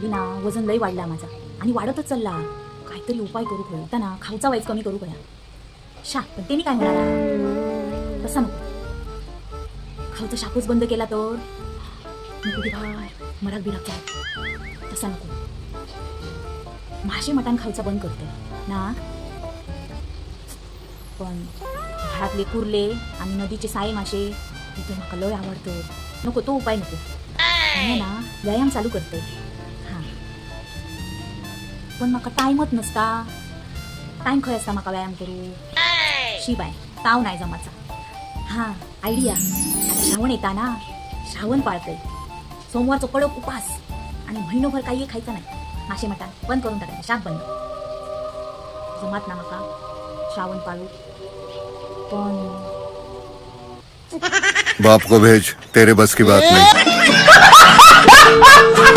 झाली ना वजन लय वाढला माझा. आणि वाढतच चालला. काहीतरी उपाय करू खरं ना खाऊचा वाईज कमी करू खया शा पण त्यांनी काय म्हणाला? तसा नको. खाऊचा शापूच बंद केला तर? मराग बिराग काय तसा नको. मासे मटण खाऊचा बंद करते. ना? पण घरातले कुर्ले आणि नदीचे साये मासे तिथे मला लय आवडतं. नको तो उपाय नको. ना व्यायाम चालू करते. पण म्हाका टायमच नसता टाइम खंय असता म्हाका व्यायाम करू शी बाय ताव नाही जमाचा हां आयडिया श्रावण येता ना श्रावण पाळतंय सोमवारचो कडक उपास आणि महिनोभर काही खायचं नाही मासे मटाण बंद करून टाकायचं शाप बंद जमात ना म्हाका श्रावण पाळू पण बाप को भेज तेरे बस की बात नहीं